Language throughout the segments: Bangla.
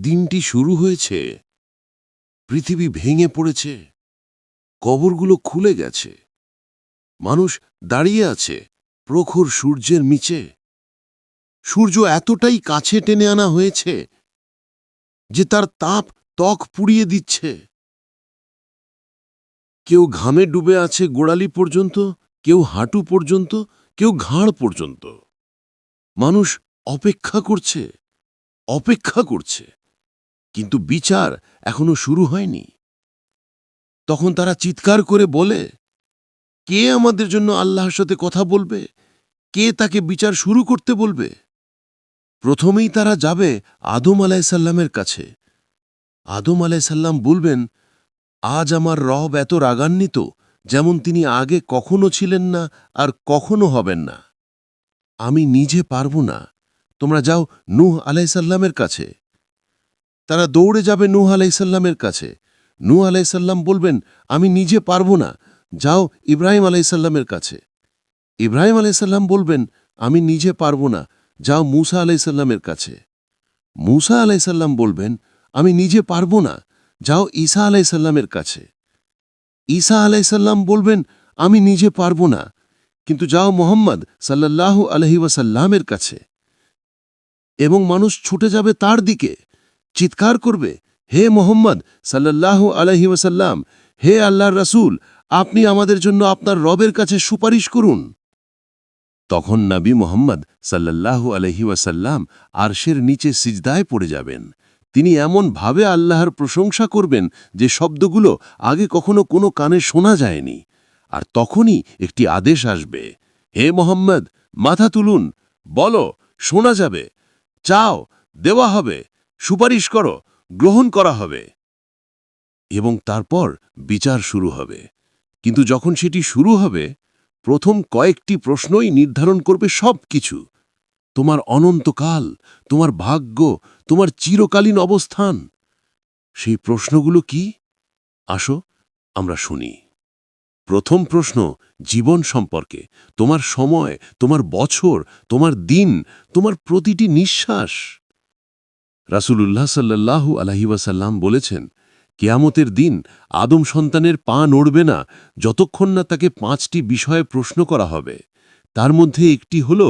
দিনটি শুরু হয়েছে। পৃথিবী ভেঙে পড়েছে। কবরগুলো খুলে গেছে। মানুষ দাঁড়িয়ে আছে প্রখর সূর্যের নিচে। সূর্য এতটাই কাছে টেনে আনা হয়েছে যে তার তাপ ত্বক পুড়িয়ে দিচ্ছে। কেউ ঘামে ডুবে আছে গোড়ালি পর্যন্ত, কেউ হাঁটু পর্যন্ত, কেউ ঘাড় পর্যন্ত। মানুষ অপেক্ষা করছে অপেক্ষা করছে। কিন্তু বিচার এখনও শুরু হয়নি। তখন তারা চিৎকার করে বলে, কে আমাদের জন্য আল্লাহর সাথে কথা বলবে? কে তাকে বিচার শুরু করতে বলবে? প্রথমেই তারা যাবে আদম আলাইসাল্লামের কাছে। আদম আলাইসাল্লাম বলবেন, আজ আমার রব এত রাগান্বিত, যেমন তিনি আগে কখনো ছিলেন না আর কখনো হবেন না। আমি নিজে পারব না। তোমরা যাও নূহ আলাইসাল্লামের কাছে। তারা দৌড়ে যাবে নূহ আলাইসাল্লামের কাছে। নূহ আলাইসাল্লাম বলবেন, আমি নিজে পারব না। যাও ইব্রাহিম আলাইসাল্লামের কাছে। ইব্রাহিম আলাইসাল্লাম বলবেন, আমি নিজে পারব না। যাও মূসা আলাইসাল্লামের কাছে। মূসা আলাইসাল্লাম বলবেন, আমি নিজে পারব না। যাও ঈসা আলাইসাল্লামের কাছে। ঈসা আলাইসাল্লাম বলবেন, আমি নিজে পারব না। কিন্তু যাও মোহাম্মদ সাল্লাল্লাহু আলহি ওয়াসাল্লামের কাছে। এবং মানুষ ছুটে যাবে তার দিকে। চিৎকার করবে, হে মোহাম্মদ সাল্লাল্লাহু আলহি ওয়াসাল্লাম, হে আল্লাহর রাসূল, আপনি আমাদের জন্য আপনার রবের কাছে সুপারিশ করুন। তখন নবী মোহাম্মদ সাল্লাল্লাহু আলহি ওয়াসাল্লাম আরশের নিচে সিজদায় পড়ে যাবেন। তিনি এমন ভাবে আল্লাহর প্রশংসা করবেন যে শব্দগুলো আগে কখনো কোনো কানে শোনা যায়নি। আর তখনই একটি আদেশ আসবে, হে মোহাম্মদ, মাথা তুলুন, বলো, শোনা যাবে, চাও, দেওয়া হবে। সুপারিশ করো, গ্রহণ করা হবে এবং তারপর বিচার শুরু হবে। কিন্তু যখন সেটি শুরু হবে, প্রথম কয়েকটি প্রশ্নই নির্ধারণ করবে সব কিছু তোমার অনন্তকাল, তোমার ভাগ্য, তোমার চিরকালীন অবস্থান। সেই প্রশ্নগুলো কি? আসো, আমরা শুনি। প্রথম প্রশ্ন, জীবন সম্পর্কে। তোমার সময়, তোমার বছর, তোমার দিন, তোমার প্রতিটি নিঃশ্বাস। রাসূলুল্লাহ সাল্লাল্লাহু আলহি ওয়াসাল্লাম বলেছেন, কেয়ামতের দিন আদম সন্তানের পা নড়বে না যতক্ষণ না তাকে পাঁচটি বিষয়ে প্রশ্ন করা হবে। তার মধ্যে একটি হল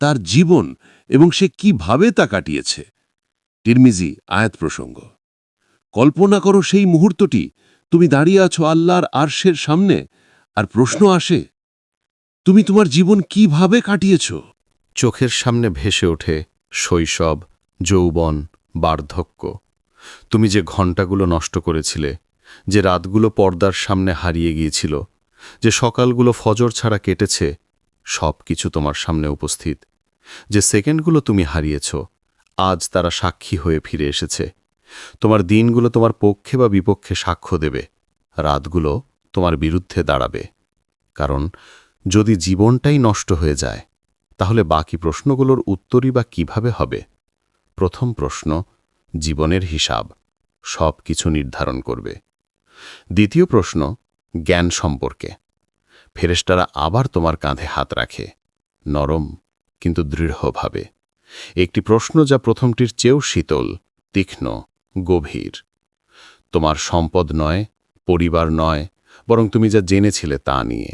তার জীবন এবং সে কীভাবে তা কাটিয়েছে। টিরমিজি আয়াত প্রসঙ্গ। কল্পনা করো সেই মুহূর্তটি, তুমি দাঁড়িয়ে আছো আল্লাহর আরশের সামনে, আর প্রশ্ন আসে, তুমি তোমার জীবন কীভাবে কাটিয়েছ? চোখের সামনে ভেসে ওঠে শৈশব, যৌবন বার্ধক্য। তুমি যে ঘণ্টাগুলো নষ্ট করেছিলে, যে রাতগুলো পর্দার সামনে হারিয়ে গিয়েছিল, যে সকালগুলো ফজর ছাড়া কেটেছে সব কিছু তোমার সামনে উপস্থিত। যে সেকেন্ডগুলো তুমি হারিয়েছ, আজ তারা সাক্ষী হয়ে ফিরে এসেছে। তোমার দিনগুলো তোমার পক্ষে বা বিপক্ষে সাক্ষ্য দেবে, রাতগুলো তোমার বিরুদ্ধে দাঁড়াবে। কারণ যদি জীবনটাই নষ্ট হয়ে যায়, তাহলে বাকি প্রশ্নগুলোর উত্তরই বা কীভাবে হবে? প্রথম প্রশ্ন, জীবনের হিসাব, সব কিছু নির্ধারণ করবে। দ্বিতীয় প্রশ্ন, জ্ঞান সম্পর্কে। ফেরেশতারা আবার তোমার কাঁধে হাত রাখে, নরম কিন্তু দৃঢ়ভাবে। একটি প্রশ্ন যা প্রথমটির চেয়েও শীতল, তীক্ষ্ণ, গভীর। তোমার সম্পদ নয়, পরিবার নয়, বরং তুমি যা জেনেছিলে তা নিয়ে।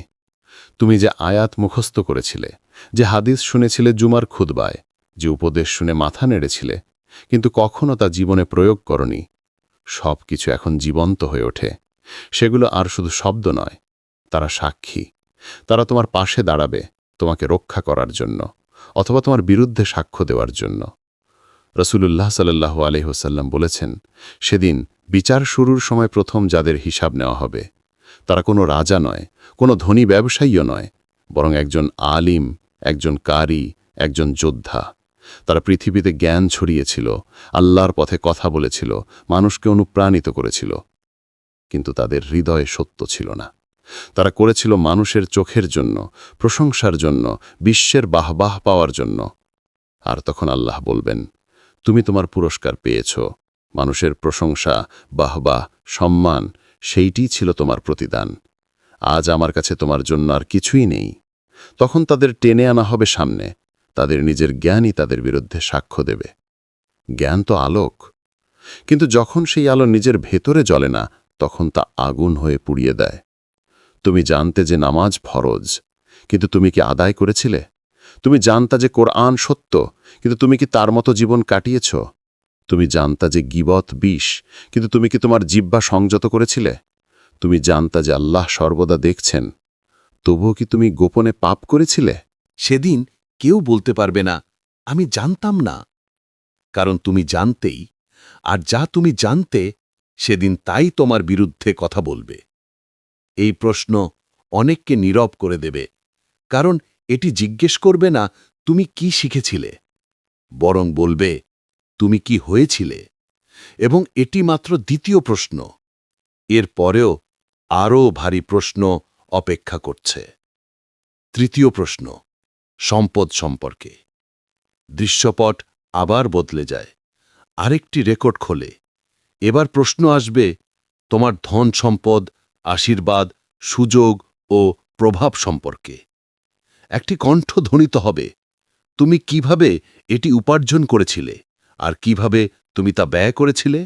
তুমি যে আয়াত মুখস্থ করেছিলে, যে হাদিস শুনেছিলে জুমার খুদবায় যে উপদেশ শুনে মাথা নেড়েছিলে, কিন্তু কখনো তা জীবনে প্রয়োগ করনি। সব কিছু এখন জীবন্ত হয়ে ওঠে। সেগুলো আর শুধু শব্দ নয়, তারা সাক্ষী। তারা তোমার পাশে দাঁড়াবে, তোমাকে রক্ষা করার জন্য, অথবা তোমার বিরুদ্ধে সাক্ষ্য দেওয়ার জন্য। রসুলুল্লাহ সাল্লাহু আলহিহসাল্লাম বলেছেন, সেদিন বিচার শুরুর সময় প্রথম যাদের হিসাব নেওয়া হবে, তারা কোনো রাজা নয়, কোনো ধনী ব্যবসায়ীও নয়, বরং একজন আলিম, একজন কারি, একজন যোদ্ধা। তারা পৃথিবীতে জ্ঞান ছড়িয়েছিল, আল্লাহর পথে কথা বলেছিল, মানুষকে অনুপ্রাণিত করেছিল। কিন্তু তাদের হৃদয়ে সত্য ছিল না। তারা করেছিল মানুষের চোখের জন্য, প্রশংসার জন্য, বিশ্বের বাহবাহ পাওয়ার জন্য। আর তখন আল্লাহ বলবেন, তুমি তোমার পুরস্কার পেয়েছ। মানুষের প্রশংসা, বাহবাহ, সম্মান, সেইটিই ছিল তোমার প্রতিদান। আজ আমার কাছে তোমার জন্য আর কিছুই নেই। তখন তাদের টেনে আনা হবে সামনে। তাদের নিজের জ্ঞানই তাদের বিরুদ্ধে সাক্ষ্য দেবে। জ্ঞান তো আলোক। কিন্তু যখন সেই আলো নিজের ভেতরে জ্বলে না, তখন তা আগুন হয়ে পুড়িয়ে দেয়। তুমি জানতে যে নামাজ ফরজ, কিন্তু তুমি কি আদায় করেছিলে? তুমি জানতা যে কোরআন সত্য, কিন্তু তুমি কি তার মতো জীবন কাটিয়েছ? তুমি জানতা যে গিবত বিষ, কিন্তু তুমি কি তোমার জিব্বা সংযত করেছিলে? তুমি জানতা যে আল্লাহ সর্বদা দেখছেন, তবুও কি তুমি গোপনে পাপ করেছিলে? সেদিন কেউ বলতে পারবে না, আমি জানতাম না। কারণ তুমি জানতেই, আর যা তুমি জানতে, সেদিন তাই তোমার বিরুদ্ধে কথা বলবে। এই প্রশ্ন অনেককে নীরব করে দেবে, কারণ এটি জিজ্ঞেস করবে না, তুমি কি শিখেছিলে? বরং বলবে, তুমি কি হয়েছিলে? এবং এটি মাত্র দ্বিতীয় প্রশ্ন। এর পরেও আরও ভারী প্রশ্ন অপেক্ষা করছে। তৃতীয় প্রশ্ন। সম্পদ সম্পর্কে। দৃশ্যপট আবার বদলে যায়। আরেকটি রেকর্ড খোলে। এবার প্রশ্ন আসবে, তোমার ধন সম্পদ, আশীর্বাদ, সুযোগ ও প্রভাব সম্পর্কে। একটি কণ্ঠ ধ্বনিত হবে, তুমি কীভাবে এটি উপার্জন করেছিলে? আর কীভাবে তুমি তা ব্যয় করেছিলে?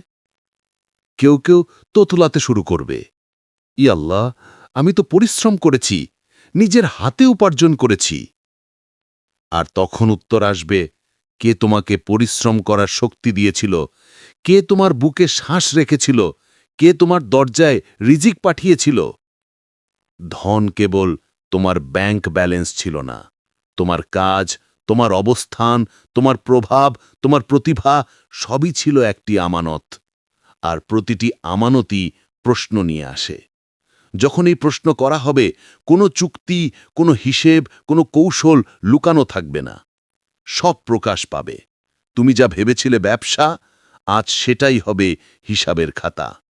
কেউ কেউ তোতলাতে শুরু করবে, ই আল্লাহ, আমি তো পরিশ্রম করেছি, নিজের হাতে উপার্জন করেছি। আর তখন উত্তর আসবে, কে তোমাকে পরিশ্রম করার শক্তি দিয়েছিল? কে তোমার বুকে শ্বাস রেখেছিল? কে তোমার দরজায় রিজিক পাঠিয়েছিল? ধন কেবল তোমার ব্যাংক ব্যালেন্স ছিল না। তোমার কাজ, তোমার অবস্থান, তোমার প্রভাব, তোমার প্রতিভা সবই ছিল একটি আমানত। আর প্রতিটি আমানতই প্রশ্ন নিয়ে আসে। যখন এই প্রশ্ন করা হবে, কোনো চুক্তি, কোনো হিসেব, কোনো কৌশল লুকানো থাকবে না। সব প্রকাশ পাবে। তুমি যা ভেবেছিলে ব্যবসা, আজ সেটাই হবে হিসাবের খাতা।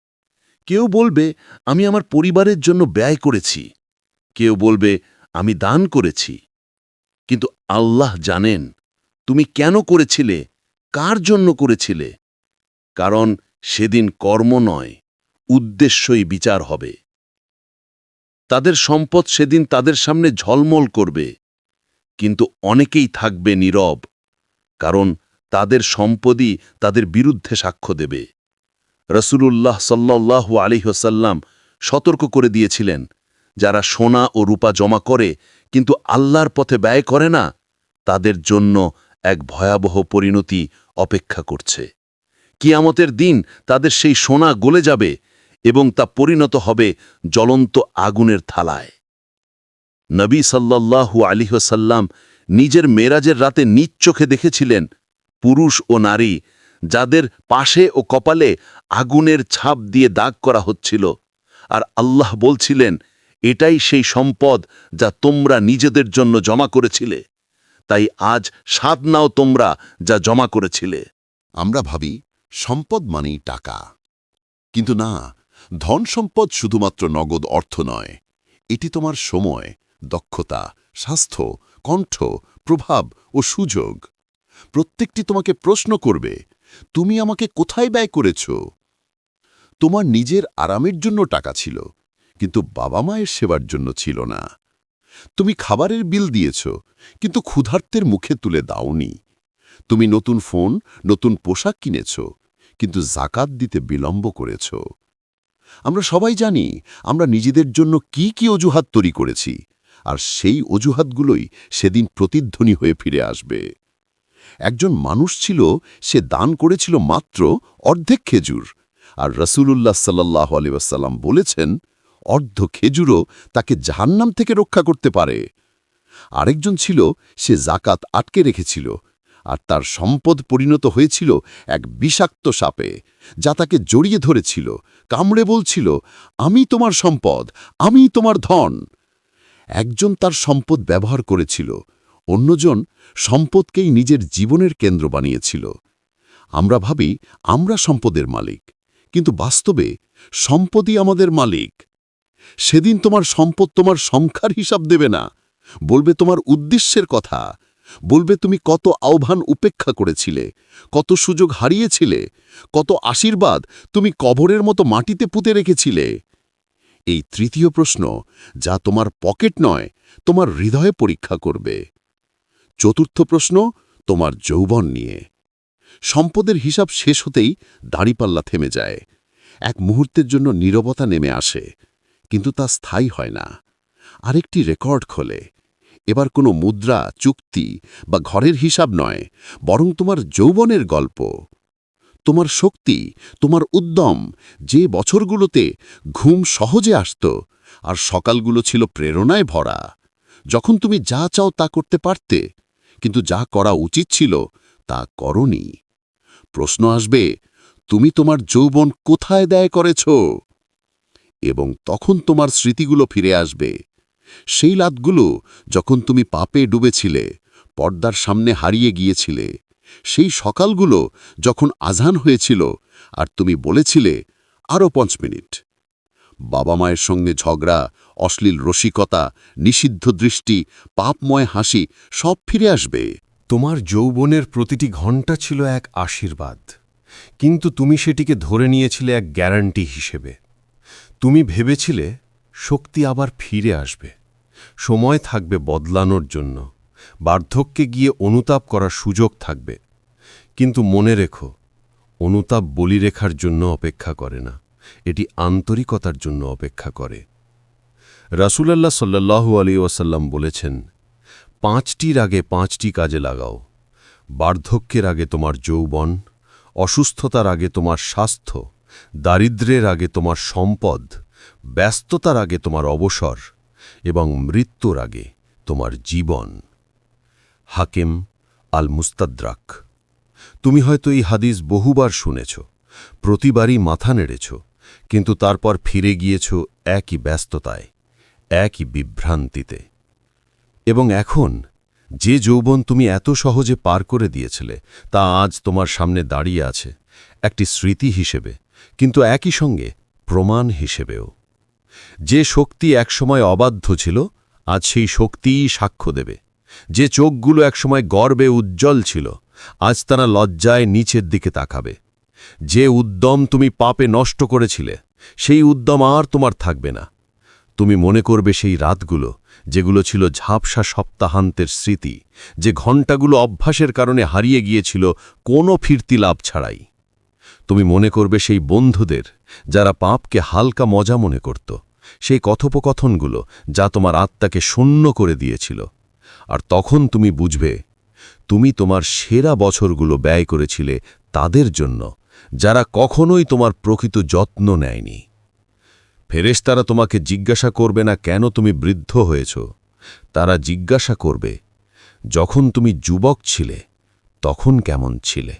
কেউ বলবে, আমি আমার পরিবারের জন্য ব্যয় করেছি। কেউ বলবে, আমি দান করেছি। কিন্তু আল্লাহ জানেন, তুমি কেন করেছিলে? কার জন্য করেছিলে? কারণ সেদিন কর্ম নয়, উদ্দেশ্যই বিচার হবে। তাদের সম্পদ সেদিন তাদের সামনে ঝলমল করবে। কিন্তু অনেকেই থাকবে নীরব, কারণ তাদের সম্পদই তাদের বিরুদ্ধে সাক্ষ্য দেবে। রসুলুল্লাহ সাল্লাল্লাহু আলিহসাল্লাম সতর্ক করে দিয়েছিলেন, যারা সোনা ও রূপা জমা করে, কিন্তু আল্লাহর পথে ব্যয় করে না, তাদের জন্য এক ভয়াবহ পরিণতি অপেক্ষা করছে। কিয়ামতের দিন তাদের সেই সোনা গলে যাবে এবং তা পরিণত হবে জ্বলন্ত আগুনের থালায়। নবী সাল্লাল্লাহু আলিহসাল্লাম নিজের মেরাজের রাতে নিজ চোখে দেখেছিলেন পুরুষ ও নারী যাদের পাশে ও কপালে আগুনের ছাপ দিয়ে দাগ করা হচ্ছিল। আর আল্লাহ বলছিলেন, এটাই সেই সম্পদ যা তোমরা নিজেদের জন্য জমা করেছিলে। তাই আজ স্বাদ নাও তোমরা যা জমা করেছিলে। আমরা ভাবি, সম্পদ মানেই টাকা। কিন্তু না ধন সম্পদ শুধুমাত্র নগদ অর্থ নয়, এটি তোমার সময়, দক্ষতা, স্বাস্থ্য, কণ্ঠ, প্রভাব ও সুযোগ। প্রত্যেকটি তোমাকে প্রশ্ন করবে, তুমি আমাকে কোথায় ব্যয় করেছ? তোমার নিজের আরামের জন্য টাকা ছিল, কিন্তু বাবা মায়ের সেবার জন্য ছিল না। তুমি খাবারের বিল দিয়েছ, কিন্তু ক্ষুধার্তের মুখে তুলে দাওনি। তুমি নতুন ফোন, নতুন পোশাক কিনেছ, কিন্তু জাকাত দিতে বিলম্ব করেছ। আমরা সবাই জানি আমরা নিজেদের জন্য কি কি অজুহাত তৈরি করেছি, আর সেই অজুহাতগুলোই সেদিন প্রতিধ্বনি হয়ে ফিরে আসবে। একজন মানুষ ছিল, সে দান করেছিল মাত্র অর্ধেক খেজুর, আর রসুলুল্লাহ সাল্লাহ আলিবাসাল্লাম বলেছেন, অর্ধ খেজুরও তাকে জাহান্নাম থেকে রক্ষা করতে পারে। আরেকজন ছিল, সে জাকাত আটকে রেখেছিল আর তার সম্পদ পরিণত হয়েছিল এক বিষাক্ত সাপে, যা তাকে জড়িয়ে ধরেছিল, কামড়ে বলছিল, আমি তোমার সম্পদ, আমি তোমার ধন। একজন তার সম্পদ ব্যবহার করেছিল, অন্যজন সম্পদকেই নিজের জীবনের কেন্দ্র বানিয়েছিল। আমরা ভাবি, আমরা সম্পদের মালিক। কিন্তু বাস্তবে, সম্পদই আমাদের মালিক। সেদিন তোমার সম্পদ তোমার সংখ্যার হিসাব দেবে না। বলবে তোমার উদ্দেশ্যের কথা। বলবে তুমি কত আহ্বান উপেক্ষা করেছিলে, কত সুযোগ হারিয়েছিলে, কত আশীর্বাদ তুমি কবরের মতো মাটিতে পুঁতে রেখেছিলে। এই তৃতীয় প্রশ্ন, যা তোমার পকেট নয়, তোমার হৃদয়ে পরীক্ষা করবে। চতুর্থ প্রশ্ন, তোমার যৌবন নিয়ে। সম্পদের হিসাব শেষ হতেই দাঁড়িপাল্লা থেমে যায়। এক মুহূর্তের জন্য নীরবতা নেমে আসে, কিন্তু তা স্থায়ী হয় না। আরেকটি রেকর্ড খোলে। এবার কোনো মুদ্রা, চুক্তি বা ঘরের হিসাব নয়, বরং তোমার যৌবনের গল্প। তোমার শক্তি, তোমার উদ্যম, যে বছরগুলোতে ঘুম সহজে আসত আর সকালগুলো ছিল প্রেরণায় ভরা। যখন তুমি যা চাও তা করতে পারতে, কিন্তু যা করা উচিত ছিল তা করনি। প্রশ্ন আসবে, তুমি তোমার যৌবন কোথায় দেয় করেছ? এবং তখন তোমার স্মৃতিগুলো ফিরে আসবে। সেই রাতগুলো যখন তুমি পাপে ডুবেছিলে, পর্দার সামনে হারিয়ে গিয়েছিলে, সেই সকালগুলো যখন আজান হয়েছিল আর তুমি বলেছিলে আরও পাঁচ মিনিট। বাবা মায়ের সঙ্গে ঝগড়া, অশ্লীল রসিকতা, নিষিদ্ধ দৃষ্টি, পাপময় হাসি সব ফিরে আসবে। তোমার যৌবনের প্রতিটি ঘণ্টা ছিল এক আশীর্বাদ। কিন্তু তুমি সেটিকে ধরে নিয়েছিলে এক গ্যারান্টি হিসেবে। তুমি ভেবেছিলে শক্তি আবার ফিরে আসবে। সময় থাকবে বদলানোর জন্য। বার্ধক্যে গিয়ে অনুতাপ করার সুযোগ থাকবে। কিন্তু মনে রেখো, অনুতাপ বলিরেখার জন্য অপেক্ষা করে না। এটি আন্তরিকতার জন্য অপেক্ষা করে। রাসূলুল্লাহ সাল্লাল্লাহু আলী ওয়াসাল্লাম বলেছেন, পাঁচটির আগে পাঁচটি কাজে লাগাও। বার্ধক্যের আগে তোমার যৌবন, অসুস্থতার আগে তোমার স্বাস্থ্য, দারিদ্র্যের আগে তোমার সম্পদ, ব্যস্ততার আগে তোমার অবসর এবং মৃত্যুর আগে তোমার জীবন। হাকিম আল মুস্তাদ্রাক তুমি হয়তো এই হাদিস বহুবার শুনেছ, প্রতিবারই মাথা নেড়েছ, কিন্তু তারপর ফিরে গিয়েছ একই ব্যস্ততায়, একই বিভ্রান্তিতে। এবং এখন যে যৌবন তুমি এত সহজে পার করে দিয়েছিলে, তা আজ তোমার সামনে দাঁড়িয়ে আছে, একটি স্মৃতি হিসেবে, কিন্তু একই সঙ্গে প্রমাণ হিসেবেও। যে শক্তি একসময় অবাধ্য ছিল, আজ সেই শক্তিই সাক্ষ্য দেবে। যে চোখগুলো একসময় গর্বে উজ্জ্বল ছিল, আজ তারা লজ্জায় নিচের দিকে তাকাবে। যে উদ্যম তুমি পাপে নষ্ট করেছিলে, সেই উদ্যম আর তোমার থাকবে না। তুমি মনে করবে সেই রাতগুলো, যেগুলো ছিল ঝাপসা সপ্তাহান্তের স্মৃতি, যে ঘণ্টাগুলো অভ্যাসের কারণে হারিয়ে গিয়েছিল, কোনো ফিরতি লাভ ছাড়াই। তুমি মনে করবে সেই বন্ধুদের যারা পাপকে হালকা মজা মনে করত, সেই কথোপকথনগুলো যা তোমার আত্মাকে শূন্য করে দিয়েছিল। আর তখন তুমি বুঝবে, তুমি তোমার সেরা বছরগুলো ব্যয় করেছিলে তাদের জন্য, যারা কখনোই তোমার প্রকৃত যত্ন নেয়নি। ফেরেশতারা তোমাকে জিজ্ঞাসা করবে না কেন তুমি বৃদ্ধ হয়েছ। তারা জিজ্ঞাসা করবে, যখন তুমি যুবক ছিলে, তখন কেমন ছিলে?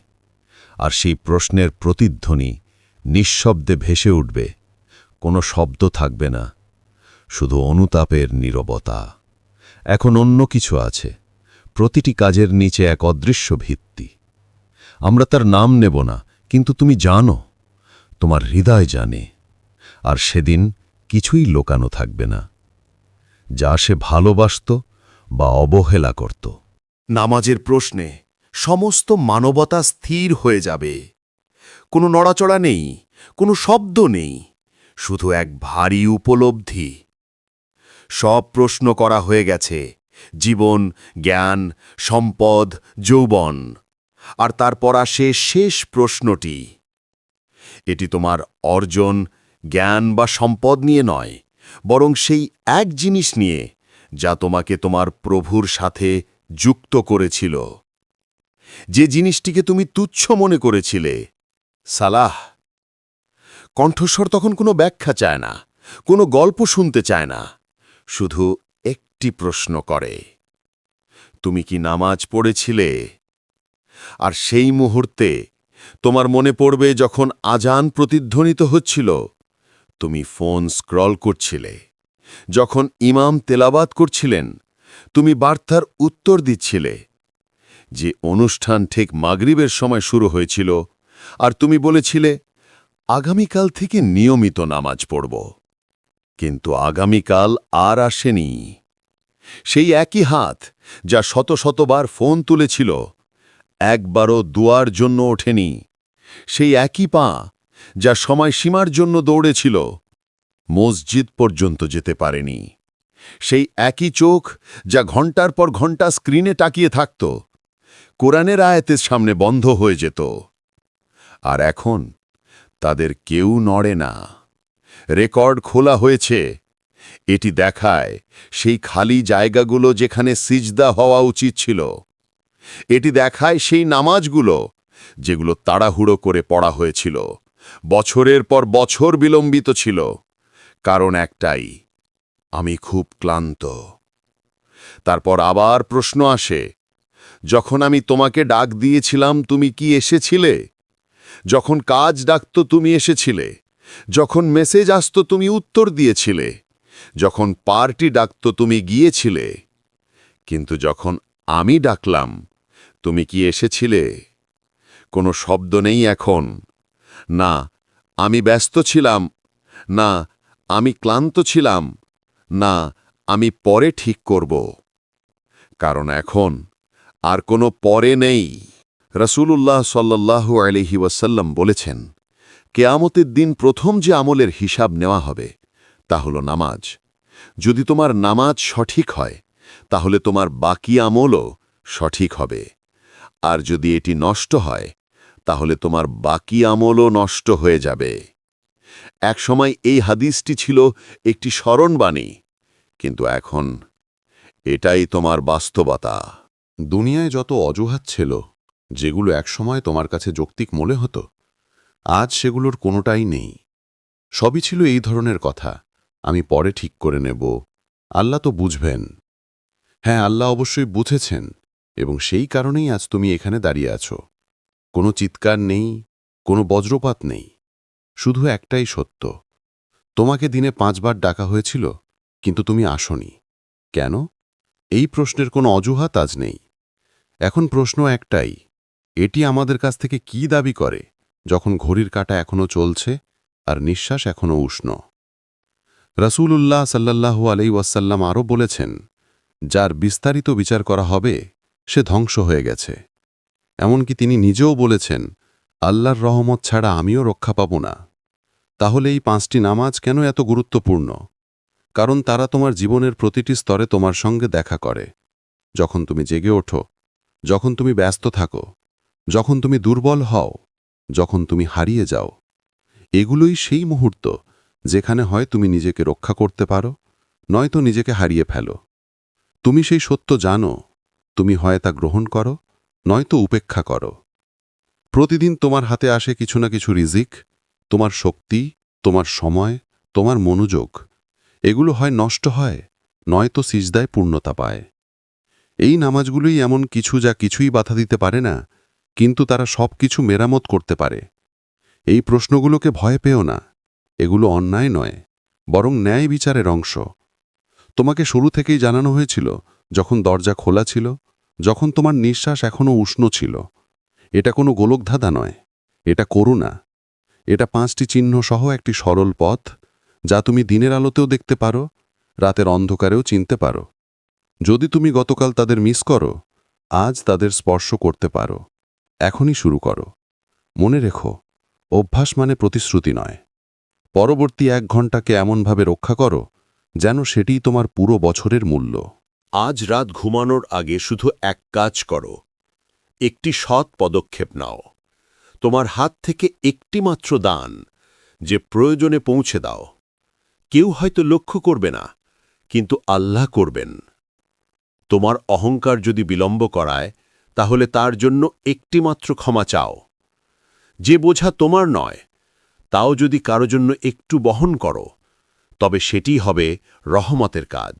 আর সেই প্রশ্নের প্রতিধ্বনি নিঃশব্দে ভেসে উঠবে। কোনো শব্দ থাকবে না। শুধু অনুতাপের নীরবতা। এখন অন্য কিছু আছে। প্রতিটি কাজের নিচে এক অদৃশ্য ভিত্তি। আমরা তার নাম নেব না, কিন্তু তুমি জানো, তোমার হৃদয় জানে। আর সেদিন কিছুই লোকানো থাকবে না। যা সে ভালোবাসত বা অবহেলা করত। নামাজের প্রশ্নে সমস্ত মানবতা স্থির হয়ে যাবে। কোনো নড়াচড়া নেই, কোনো শব্দ নেই, শুধু এক ভারী উপলব্ধি। সব প্রশ্ন করা হয়ে গেছে, জীবন, জ্ঞান, সম্পদ, যৌবন, আর তারপর আসে শেষ প্রশ্নটি। এটি তোমার অর্জন, জ্ঞান বা সম্পদ নিয়ে নয়, বরং সেই এক জিনিস নিয়ে, যা তোমাকে তোমার প্রভুর সাথে যুক্ত করেছিল। যে জিনিসটিকে তুমি তুচ্ছ মনে করেছিলে সালাহ। কণ্ঠস্বর তখন কোনো ব্যাখ্যা চায় না, কোনো গল্প শুনতে চায় না, শুধু একটি প্রশ্ন করে, তুমি কি নামাজ পড়েছিলে? আর সেই মুহূর্তে তোমার মনে পড়বে যখন আজান প্রতিধ্বনিত হচ্ছিল, তুমি ফোন স্ক্রল করছিলে। যখন ইমাম তেলাবাত করছিলেন, তুমি বার্তার উত্তর দিচ্ছিলে। যে অনুষ্ঠান ঠিক মাগরিবের সময় শুরু হয়েছিল আর তুমি বলেছিলে, আগামীকাল থেকে নিয়মিত নামাজ পড়ব। কিন্তু আগামীকাল আর আসেনি। সেই একই হাত যা শত শতবার ফোন তুলেছিল, একবারও দুয়ার জন্য ওঠেনি। সেই একই পা যা সময়সীমার জন্য দৌড়েছিল, মসজিদ পর্যন্ত যেতে পারেনি। সেই একই চোখ যা ঘণ্টার পর ঘণ্টা স্ক্রিনে তাকিয়ে থাকত, কোরআনের আয়াতের সামনে বন্ধ হয়ে যেত। আর এখন তাদের কেউ নড়ে না। রেকর্ড খোলা হয়েছে। এটি দেখায় সেই খালি জায়গাগুলো যেখানে সিজদা হওয়া উচিত ছিল। এটি দেখায় সেই নামাজগুলো যেগুলো তাড়াহুড়ো করে পড়া হয়েছিল। বছরের পর বছর বিলম্বিত ছিল। কারণ একটাই, আমি খুব ক্লান্ত। তারপর আবার প্রশ্ন আসে, যখন আমি তোমাকে ডাক দিয়েছিলাম, তুমি কি এসেছিলে? যখন কাজ ডাকত তুমি এসেছিলে, যখন মেসেজ আসত তুমি উত্তর দিয়েছিলে, যখন পার্টি ডাকত তুমি গিয়েছিলে, কিন্তু যখন আমি ডাকলাম, তুমি কি এসেছিলে? কোনো শব্দ নেই এখন। না, আমি ব্যস্ত ছিলাম। না, আমি ক্লান্ত ছিলাম। না, আমি পরে ঠিক করব। কারণ এখন আর কোনো পরে নেই। রসুলুল্লাহ সাল্লাল্লাহু আলহি ওয়াসাল্লাম বলেছেন, কেয়ামতের দিন প্রথম যে আমলের হিসাব নেওয়া হবে, তা হল নামাজ। যদি তোমার নামাজ সঠিক হয়, তাহলে তোমার বাকি আমলও সঠিক হবে। আর যদি এটি নষ্ট হয়, তাহলে তোমার বাকি আমলও নষ্ট হয়ে যাবে। একসময় এই হাদিসটি ছিল একটি স্মরণবাণী কিন্তু এখন এটাই তোমার বাস্তবতা। দুনিয়ায় যত অজুহাত ছিল যেগুলো একসময় তোমার কাছে যৌক্তিক মনে হতো, আজ সেগুলোর কোনোটাই নেই। সবই ছিল এই ধরনের কথা, আমি পরে ঠিক করে নেব। আল্লাহ তো বুঝবেন। হ্যাঁ আল্লাহ অবশ্যই বুঝেছেন, এবং সেই কারণেই আজ তুমি এখানে দাঁড়িয়ে আছো। কোনো চিৎকার নেই, কোনো বজ্রপাত নেই, শুধু একটাই সত্য। তোমাকে দিনে পাঁচবার ডাকা হয়েছিল, কিন্তু তুমি আসনি। কেন? এই প্রশ্নের কোনো অজুহাত আজ নেই। এখন প্রশ্ন একটাই এটি আমাদের কাছ থেকে কি দাবি করে, যখন ঘড়ির কাঁটা এখনও চলছে আর নিঃশ্বাস এখনও উষ্ণ। রসূলুল্লাহ সাল্লাল্লাহু আলাই ওয়াসাল্লাম আরও বলেছেন, যার বিস্তারিত বিচার করা হবে, সে ধ্বংস হয়ে গেছে। এমনকি তিনি নিজেও বলেছেন, আল্লাহর রহমত ছাড়া আমিও রক্ষা পাব না। তাহলে এই পাঁচটি নামাজ কেন এত গুরুত্বপূর্ণ? কারণ তারা তোমার জীবনের প্রতিটি স্তরে তোমার সঙ্গে দেখা করে। যখন তুমি জেগে ওঠো, যখন তুমি ব্যস্ত থাকো যখন তুমি দুর্বল হও, যখন তুমি হারিয়ে যাও, এগুলোই সেই মুহূর্ত যেখানে হয় তুমি নিজেকে রক্ষা করতে পারো, নয়তো নিজেকে হারিয়ে ফেলো। তুমি সেই সত্য জানো, তুমি হয় তা গ্রহণ করো, নয়তো উপেক্ষা করো। প্রতিদিন তোমার হাতে আসে কিছু না কিছু রিজিক, তোমার শক্তি, তোমার সময়, তোমার মনোযোগ। এগুলো হয় নষ্ট হয়, নয়তো সিজদায় পূর্ণতা পায়। এই নামাজগুলোই এমন কিছু যা কিছুই বাধা দিতে পারে না কিন্তু তারা সব কিছু মেরামত করতে পারে। এই প্রশ্নগুলোকে ভয় পেও না। এগুলো অন্যায় নয়, বরং ন্যায় বিচারের অংশ। তোমাকে শুরু থেকেই জানানো হয়েছিল, যখন দরজা খোলা ছিল, যখন তোমার নিঃশ্বাস এখনও উষ্ণ ছিল। এটা কোনো গোলকধাঁধা নয়, এটা করুণা। এটা পাঁচটি চিহ্ন সহ একটি সরল পথ, যা তুমি দিনের আলোতেও দেখতে পারো, রাতের অন্ধকারেও চিনতে পারো। যদি তুমি গতকাল তাদের মিস করো, আজ তাদের স্পর্শ করতে পারো। এখনই শুরু করো। মনে রেখো, অভ্যাস মানে প্রতিশ্রুতি নয়। পরবর্তী এক ঘন্টাকে এমনভাবে রক্ষা করো, যেন সেটিই তোমার পুরো বছরের মূল্য। আজ রাত ঘুমানোর আগে শুধু এক কাজ করো, একটি সৎ পদক্ষেপ নাও। তোমার হাত থেকে একটি মাত্র দান, যে প্রয়োজনে পৌঁছে দাও। কেউ হয়তো লক্ষ্য করবে না, কিন্তু আল্লাহ করবেন। তোমার অহংকার যদি বিলম্ব করায় তাহলে তার জন্য একটিমাত্র ক্ষমা চাও। যে বোঝা তোমার নয়, তাও যদি কারও জন্য একটু বহন করো, তবে সেটি হবে রহমতের কাজ।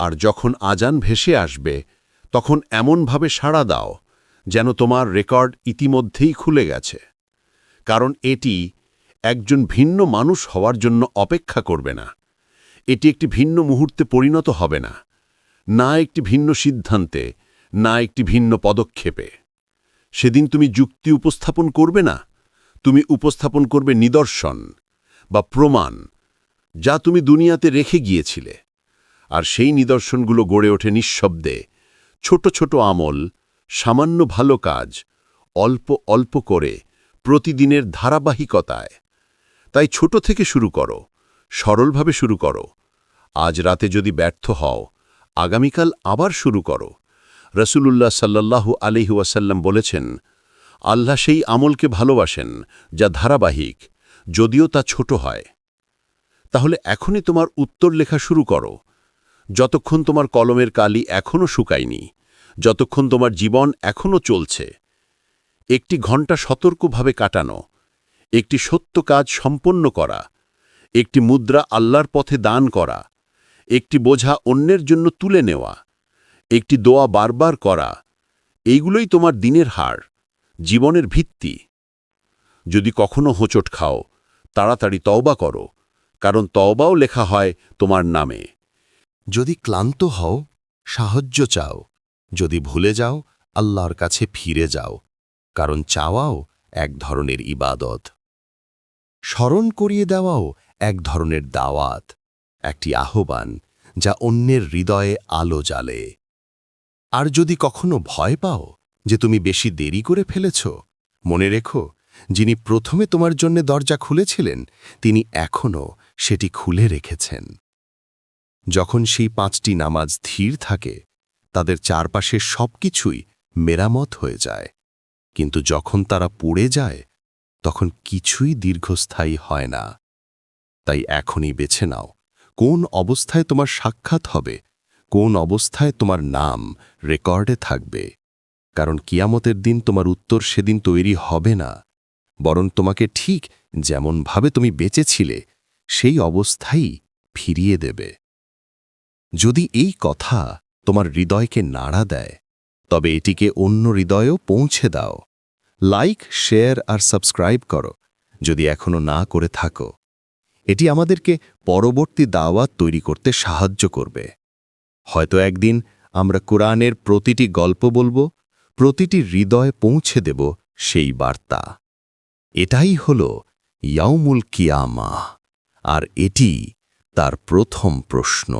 আর যখন আজান ভেসে আসবে, তখন এমনভাবে সাড়া দাও, যেন তোমার রেকর্ড ইতিমধ্যেই খুলে গেছে। কারণ এটি একজন ভিন্ন মানুষ হওয়ার জন্য অপেক্ষা করবে না। এটি একটি ভিন্ন মুহূর্তে পরিণত হবে না না একটি ভিন্ন সিদ্ধান্তে। না একটি ভিন্ন পদক্ষেপে। সেদিন তুমি যুক্তি উপস্থাপন করবে না? তুমি উপস্থাপন করবে নিদর্শন বা প্রমাণ যা তুমি দুনিয়াতে রেখে গিয়েছিলে। আর সেই নিদর্শনগুলো গড়ে ওঠে নিঃশব্দে। ছোট ছোট আমল, সামান্য ভালো কাজ, অল্প অল্প করে, প্রতিদিনের ধারাবাহিকতায়। তাই ছোট থেকে শুরু করো, সরলভাবে শুরু করো। আজ রাতে যদি ব্যর্থ হও, আগামীকাল আবার শুরু করো। রসুলুল্লাহ সাল্লাল্লাহু আলিহি বলেছেন, আল্লাহ সেই আমলকে ভালোবাসেন যা ধারাবাহিক, যদিও তা ছোট হয়। তাহলে এখনই তোমার উত্তর লেখা শুরু করো। যতক্ষণ তোমার কলমের কালি এখনও শুকায়নি, যতক্ষণ তোমার জীবন এখনও চলছে, একটি ঘণ্টা সতর্কভাবে কাটানো, একটি সত্য কাজ সম্পন্ন করা, একটি মুদ্রা আল্লাহর পথে দান করা, একটি বোঝা অন্যের জন্য তুলে নেওয়া একটি দোয়া বারবার করা, এইগুলোই তোমার দিনের হার, জীবনের ভিত্তি। যদি কখনো হোঁচট খাও, তাড়াতাড়ি তওবা করো, কারণ তওবাও লেখা হয় তোমার নামে। যদি ক্লান্ত হও, সাহায্য চাও, যদি ভুলে যাও, আল্লাহর কাছে ফিরে যাও, কারণ চাওয়াও এক ধরনের ইবাদত। স্মরণ করিয়ে দেওয়াও এক ধরনের দাওয়াত, একটি আহ্বান যা অন্যের হৃদয়ে আলো জ্বালে। আর যদি কখনো ভয় পাও যে তুমি বেশি দেরি করে ফেলেছ, মনে রেখো, যিনি প্রথমে তোমার জন্য দরজা খুলেছিলেন, তিনি এখনও সেটি খুলে রেখেছেন। যখন সেই পাঁচটি নামাজ ধীর থাকে, তাদের চারপাশের সবকিছুই মেরামত হয়ে যায়। কিন্তু যখন তারা পড়ে যায়, তখন কিছুই দীর্ঘস্থায়ী হয় না। তাই এখনই বেছে নাও, কোন অবস্থায় তোমার সাক্ষাৎ হবে কোন অবস্থায় তোমার নাম রেকর্ডে থাকবে, কারণ কিয়ামতের দিন তোমার উত্তর সেদিন তৈরি হবে না, বরং তোমাকে ঠিক যেমনভাবে তুমি বেঁচেছিলে, সেই অবস্থাই ফিরিয়ে দেবে। যদি এই কথা তোমার হৃদয়কে নাড়া দেয়, তবে এটিকে অন্য হৃদয়েও পৌঁছে দাও। লাইক, শেয়ার আর সাবস্ক্রাইব করো, যদি এখনও না করে থাকো। এটি আমাদেরকে পরবর্তী দাওয়াত তৈরি করতে সাহায্য করবে। হয়তো একদিন আমরা কোরআনের প্রতিটি গল্প বলব, প্রতিটি হৃদয়ে পৌঁছে দেব সেই বার্তা। এটাই হল ইয়াউমুল কিয়ামা, আর এটি তার প্রথম প্রশ্ন।